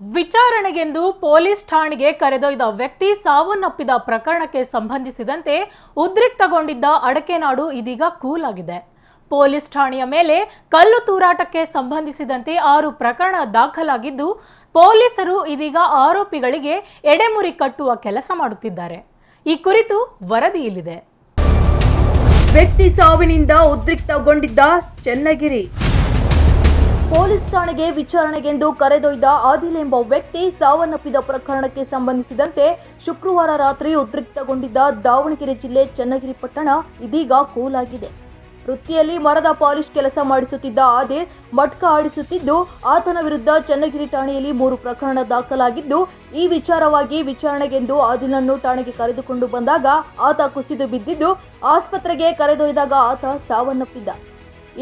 ವಿಚಾರಣೆಗೆಂದು police ಠಾಣೆಗೆ ಕರೆದೊಯ್ದ ವ್ಯಕ್ತಿ ಸಾವನ್ನಪ್ಪಿದ ಪ್ರಕರಣಕ್ಕೆ ಸಂಬಂಧಿಸಿದಂತೆ ಉದ್ರಿಕ್ತಗೊಂಡಿದ್ದ ಅಡಕೆನಾಡು ಇದೀಗ ಕೂಲ್ ಆಗಿದೆ ಪೊಲೀಸ್ ಠಾಣೆಯ ಮೇಲೆ ಕಲ್ಲು ತೂರಾಟಕ್ಕೆ ಸಂಬಂಧಿಸಿದಂತೆ ಆರು ಪ್ರಕರಣ ದಾಖಲಾಗಿದ್ದು, ಪೊಲೀಸರು ಇದೀಗ ಆರೋಪಿಗಳಿಗೆ ಎಡೆಮುರಿ ಕಟ್ಟುವ ಕೆಲಸ ಮಾಡುತ್ತಿದ್ದಾರೆ. ಈ ಕುರಿತು ವರದಿ ಇಲ್ಲಿದೆ. ವ್ಯಕ್ತಿ ಸಾವಿನಿಂದ ಉದ್ರಿಕ್ತಗೊಂಡಿದ್ದ ಚೆನ್ನಗಿರಿ ಪೊಲೀಸ್ ಠಾಣೆಗೆ ವಿಚಾರಣೆಗೆಂದು ಕರೆದೊಯ್ದ ಆದಿಲ್ ಎಂಬ ವ್ಯಕ್ತಿ ಸಾವನ್ನಪ್ಪಿದ ಪ್ರಕರಣಕ್ಕೆ ಸಂಬಂಧಿಸಿದಂತೆ ಶುಕ್ರವಾರ ರಾತ್ರಿ ಉದ್ರಿಕ್ತಗೊಂಡಿದ್ದ ದಾವಣಗೆರೆ ಜಿಲ್ಲೆ ಚನ್ನಗಿರಿ ಪಟ್ಟಣ ಇದೀಗ ಕೂಲಾಗಿದೆ. ವೃತ್ತಿಯಲ್ಲಿ ಮರದ ಪಾಲಿಶ್ ಕೆಲಸ ಮಾಡಿಸುತ್ತಿದ್ದ ಆದಿಲ್ ಮಟ್ಕ ಆಡಿಸುತ್ತಿದ್ದು, ಆತನ ವಿರುದ್ಧ ಚನ್ನಗಿರಿ ಠಾಣೆಯಲ್ಲಿ ಮೂರು ಪ್ರಕರಣ ದಾಖಲಾಗಿದ್ದು, ಈ ವಿಚಾರವಾಗಿ ವಿಚಾರಣೆಗೆಂದು ಆದಿಲನ್ನು ಠಾಣೆಗೆ ಕರೆದುಕೊಂಡು ಬಂದಾಗ ಆತ ಕುಸಿದು ಬಿದ್ದಿದ್ದು, ಆಸ್ಪತ್ರೆಗೆ ಕರೆದೊಯ್ದಾಗ ಆತ ಸಾವನ್ನಪ್ಪಿದ್ದ.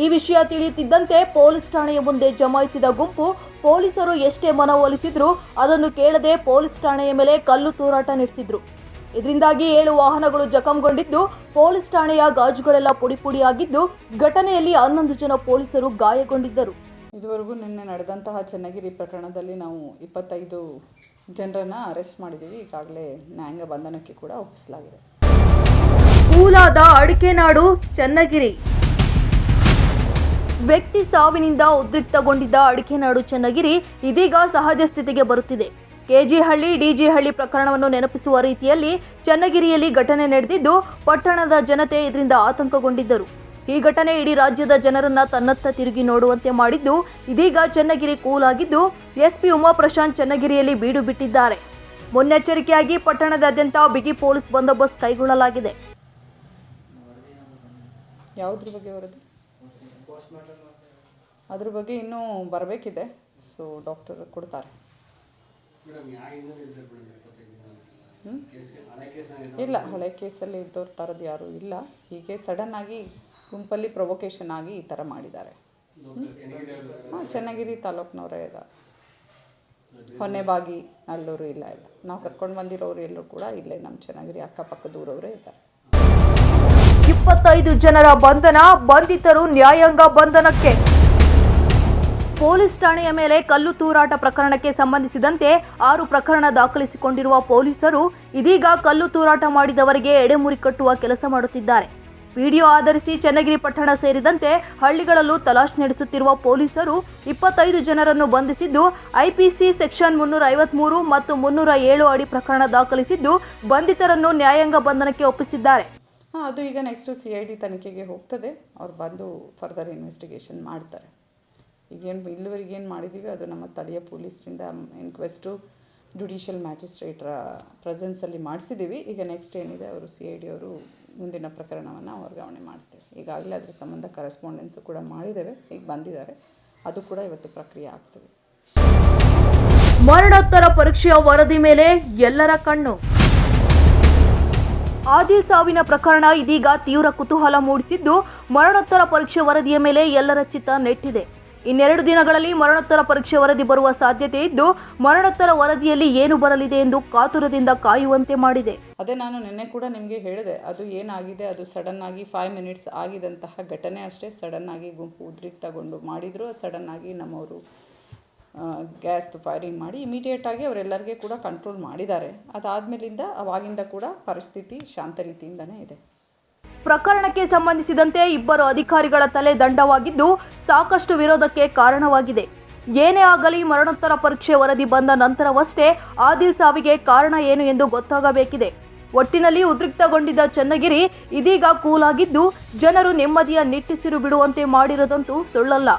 ಈ ವಿಷಯ ತಿಳಿಯುತ್ತಿದ್ದಂತೆ ಪೊಲೀಸ್ ಠಾಣೆಯ ಮುಂದೆ ಜಮಾಯಿಸಿದ ಗುಂಪು ಪೊಲೀಸರು ಎಷ್ಟೇ ಮನವೊಲಿಸಿದ್ರು ಅದನ್ನು ಕೇಳದೆ ಪೊಲೀಸ್ ಠಾಣೆಯ ಮೇಲೆ ಕಲ್ಲು ತೂರಾಟ ನಡೆಸಿದ್ರು. ಇದರಿಂದಾಗಿ ಏಳು ವಾಹನಗಳು ಜಖಂಗೊಂಡಿದ್ದು ಪೊಲೀಸ್ ಠಾಣೆಯ ಗಾಜುಗಳೆಲ್ಲ ಪುಡಿ ಪುಡಿಯಾಗಿದ್ದು ಘಟನೆಯಲ್ಲಿ ಹನ್ನೊಂದು ಜನ ಪೊಲೀಸರು ಗಾಯಗೊಂಡಿದ್ದರು. ಇದುವರೆಗೂ ನಿನ್ನೆ ನಡೆದಂತಹ ಚನ್ನಗಿರಿ ಪ್ರಕರಣದಲ್ಲಿ ನಾವು ಇಪ್ಪತ್ತೈದು ಜನರನ್ನು ಅರೆಸ್ಟ್ ಮಾಡಿದ್ದೀವಿ. ಈಗಾಗಲೇ ನ್ಯಾಯಾಂಗ ಬಂಧನಕ್ಕೆ ಕೂಡ ಒಪ್ಪಿಸಲಾಗಿದೆ. ಕೂಲಾದ ಅಡಿಕೆನಾಡು ಚನ್ನಗಿರಿ. ವ್ಯಕ್ತಿ ಸಾವಿನಿಂದ ಉದ್ರಿಕ್ತಗೊಂಡಿದ್ದ ಅಡಿಕೆನಾಡು ಚನ್ನಗಿರಿ ಇದೀಗ ಸಹಜ ಸ್ಥಿತಿಗೆ ಬರುತ್ತಿದೆ. ಕೆಜಿಹಳ್ಳಿ, ಡಿಜಿಹಳ್ಳಿ ಪ್ರಕರಣವನ್ನು ನೆನಪಿಸುವ ರೀತಿಯಲ್ಲಿ ಚನ್ನಗಿರಿಯಲ್ಲಿ ಘಟನೆ ನಡೆದಿದ್ದು, ಪಟ್ಟಣದ ಜನತೆ ಇದರಿಂದ ಆತಂಕಗೊಂಡಿದ್ದರು. ಈ ಘಟನೆ ಇಡೀ ರಾಜ್ಯದ ಜನರನ್ನ ತನ್ನತ್ತ ತಿರುಗಿ ನೋಡುವಂತೆ ಮಾಡಿದ್ದು, ಇದೀಗ ಚನ್ನಗಿರಿ ಕೂಲಾಗಿದ್ದು, ಎಸ್ಪಿ ಉಮಾಪ್ರಶಾಂತ್ ಚನ್ನಗಿರಿಯಲ್ಲಿ ಬೀಡು ಬಿಟ್ಟಿದ್ದಾರೆ. ಮುನ್ನೆಚ್ಚರಿಕೆಯಾಗಿ ಪಟ್ಟಣದಾದ್ಯಂತ ಬಿಗಿ ಪೊಲೀಸ್ ಬಂದೋಬಸ್ತ್ ಕೈಗೊಳ್ಳಲಾಗಿದೆ. ಅದ್ರ ಬಗ್ಗೆ ಇನ್ನೂ ಬರಬೇಕಿದೆ. ಸೊ ಡಾಕ್ಟರ್ ಕೊಡ್ತಾರೆ? ಇಲ್ಲ ಹಳೆ ಕೇಸಲ್ಲಿ ಇದ್ದವ್ರ ಥರದ್ದು ಯಾರೂ ಇಲ್ಲ. ಹೀಗೆ ಸಡನ್ ಆಗಿ ಗುಂಪಲ್ಲಿ ಪ್ರೊವೊಕೇಶನ್ ಆಗಿ ಈ ಥರ ಮಾಡಿದ್ದಾರೆ. ಹಾಂ ಚನ್ನಗಿರಿ ತಾಲೂಕಿನವರೇ ಇದೆ ಹೊನ್ನೆಬಾಗಿ ಅಲ್ಲೂರು ಇಲ್ಲ ಇಲ್ಲ. ನಾವು ಕರ್ಕೊಂಡು ಬಂದಿರೋರು ಎಲ್ಲರೂ ಕೂಡ ಇಲ್ಲೇ ನಮ್ಮ ಚನ್ನಗಿರಿ ಅಕ್ಕಪಕ್ಕದೂರವರೇ ಇದ್ದಾರೆ. ಇಪ್ಪತ್ತೈದು ಜನರ ಬಂಧನ, ಬಂಧಿತರು ನ್ಯಾಯಾಂಗ ಬಂಧನಕ್ಕೆ. ಪೊಲೀಸ್ ಠಾಣೆಯ ಮೇಲೆ ಕಲ್ಲು ತೂರಾಟ ಪ್ರಕರಣಕ್ಕೆ ಸಂಬಂಧಿಸಿದಂತೆ ಆರು ಪ್ರಕರಣ ದಾಖಲಿಸಿಕೊಂಡಿರುವ ಪೊಲೀಸರು ಇದೀಗ ಕಲ್ಲು ತೂರಾಟ ಮಾಡಿದವರಿಗೆ ಎಡೆಮುರಿ ಕಟ್ಟುವ ಕೆಲಸ ಮಾಡುತ್ತಿದ್ದಾರೆ. ವಿಡಿಯೋ ಆಧರಿಸಿ ಚನ್ನಗಿರಿ ಪಟ್ಟಣ ಸೇರಿದಂತೆ ಹಳ್ಳಿಗಳಲ್ಲೂ ತಲಾಶ್ ನಡೆಸುತ್ತಿರುವ ಪೊಲೀಸರು ಇಪ್ಪತ್ತೈದು ಜನರನ್ನು ಬಂಧಿಸಿದ್ದು, ಐಪಿಸಿ ಸೆಕ್ಷನ್ ಮುನ್ನೂರ ಐವತ್ಮೂರು ಮತ್ತು ಮುನ್ನೂರ ಏಳು ಅಡಿ ಪ್ರಕರಣ ದಾಖಲಿಸಿದ್ದು, ಬಂಧಿತರನ್ನು ನ್ಯಾಯಾಂಗ ಬಂಧನಕ್ಕೆ ಒಪ್ಪಿಸಿದ್ದಾರೆ. ಅದು ಈಗ ನೆಕ್ಸ್ಟು ಸಿ ಐ ಡಿ ತನಿಖೆಗೆ ಹೋಗ್ತದೆ. ಅವ್ರು ಬಂದು ಫರ್ದರ್ ಇನ್ವೆಸ್ಟಿಗೇಷನ್ ಮಾಡ್ತಾರೆ. ಈಗೇನು ಇಲ್ಲಿವರೆಗೆ ಏನು ಮಾಡಿದ್ದೀವಿ ಅದು ನಮ್ಮ ಸ್ಥಳೀಯ ಪೊಲೀಸರಿಂದ ಇನ್ಕ್ವೆಸ್ಟು ಜುಡಿಷಿಯಲ್ ಮ್ಯಾಜಿಸ್ಟ್ರೇಟ್ರ ಪ್ರೆಸೆನ್ಸಲ್ಲಿ ಮಾಡಿಸಿದ್ದೀವಿ ಈಗ ನೆಕ್ಸ್ಟ್ ಏನಿದೆ, ಅವರು ಸಿ ಐ ಡಿ ಅವರು ಮುಂದಿನ ಪ್ರಕರಣವನ್ನು ವರ್ಗಾವಣೆ ಮಾಡ್ತೇವೆ. ಈಗಾಗಲೇ ಅದ್ರ ಸಂಬಂಧ ಕರೆಸ್ಪಾಂಡೆನ್ಸು ಕೂಡ ಮಾಡಿದ್ದೇವೆ. ಈಗ ಬಂದಿದ್ದಾರೆ. ಅದು ಕೂಡ ಇವತ್ತು ಪ್ರಕ್ರಿಯೆ ಆಗ್ತದೆ. ಮರಣೋತ್ತರ ಪರೀಕ್ಷೆಯ ವರದಿ ಮೇಲೆ ಎಲ್ಲರ ಕಣ್ಣು. ಆದಿಲ್ ಸಾವಿನ ಪ್ರಕರಣ ಇದೀಗ ತೀವ್ರ ಕುತೂಹಲ ಮೂಡಿಸಿದ್ದು ಮರಣೋತ್ತರ ಪರೀಕ್ಷೆ ವರದಿಯ ಮೇಲೆ ಎಲ್ಲರ ಚಿತ್ತ ನೆಟ್ಟಿದೆ. ಇನ್ನೆರಡು ದಿನಗಳಲ್ಲಿ ಮರಣೋತ್ತರ ಪರೀಕ್ಷೆ ವರದಿ ಬರುವ ಸಾಧ್ಯತೆ ಇದ್ದು, ಮರಣೋತ್ತರ ವರದಿಯಲ್ಲಿ ಏನು ಬರಲಿದೆ ಎಂದು ಕಾತುರದಿಂದ ಕಾಯುವಂತೆ ಮಾಡಿದೆ. ಅದೇ ನಾನು ನಿನ್ನೆ ಕೂಡ ನಿಮಗೆ ಹೇಳಿದೆ, ಅದು ಏನಾಗಿದೆ, ಅದು ಸಡನ್ ಆಗಿ ಫೈವ್ ಮಿನಿಟ್ಸ್ ಆಗಿದಂತಹ ಘಟನೆ ಅಷ್ಟೇ, ಸಡನ್ ಆಗಿ ಗುಂಪು ಉದ್ರಿಕ್ತಗೊಂಡು ಮಾಡಿದ್ರು, ಸಡನ್ ಆಗಿ ನಮ್ಮವರು ಗ್ಯಾಸ್ದು ಫೈರಿಂಗ್ ಮಾಡಿ ಇಮಿಡಿಯೇಟಾಗಿ ಅವರೆಲ್ಲರಿಗೆ ಕೂಡ ಕಂಟ್ರೋಲ್ ಮಾಡಿದ್ದಾರೆ. ಅದಾದಮೇಲಿಂದ ಅವಾಗಿಂದ ಕೂಡ ಪರಿಸ್ಥಿತಿ ಶಾಂತ ರೀತಿಯಿಂದನೇ ಇದೆ. ಪ್ರಕರಣಕ್ಕೆ ಸಂಬಂಧಿಸಿದಂತೆ ಇಬ್ಬರು ಅಧಿಕಾರಿಗಳ ತಲೆ ದಂಡವಾಗಿದ್ದು ಸಾಕಷ್ಟು ವಿರೋಧಕ್ಕೆ ಕಾರಣವಾಗಿದೆ. ಏನೇ ಆಗಲಿ ಮರಣೋತ್ತರ ಪರೀಕ್ಷೆ ವರದಿ ಬಂದ ನಂತರವಷ್ಟೇ ಆದಿಲ್ ಸಾವಿಗೆ ಕಾರಣ ಏನು ಎಂದು ಗೊತ್ತಾಗಬೇಕಿದೆ. ಒಟ್ಟಿನಲ್ಲಿ ಉದ್ರಿಕ್ತಗೊಂಡಿದ್ದ ಚನ್ನಗಿರಿ ಇದೀಗ ಕೂಲಾಗಿದ್ದು ಜನರು ನೆಮ್ಮದಿಯ ನಿಟ್ಟಿಸಿರು ಬಿಡುವಂತೆ ಮಾಡಿರೋದಂತೂ ಸುಳ್ಳಲ್ಲ.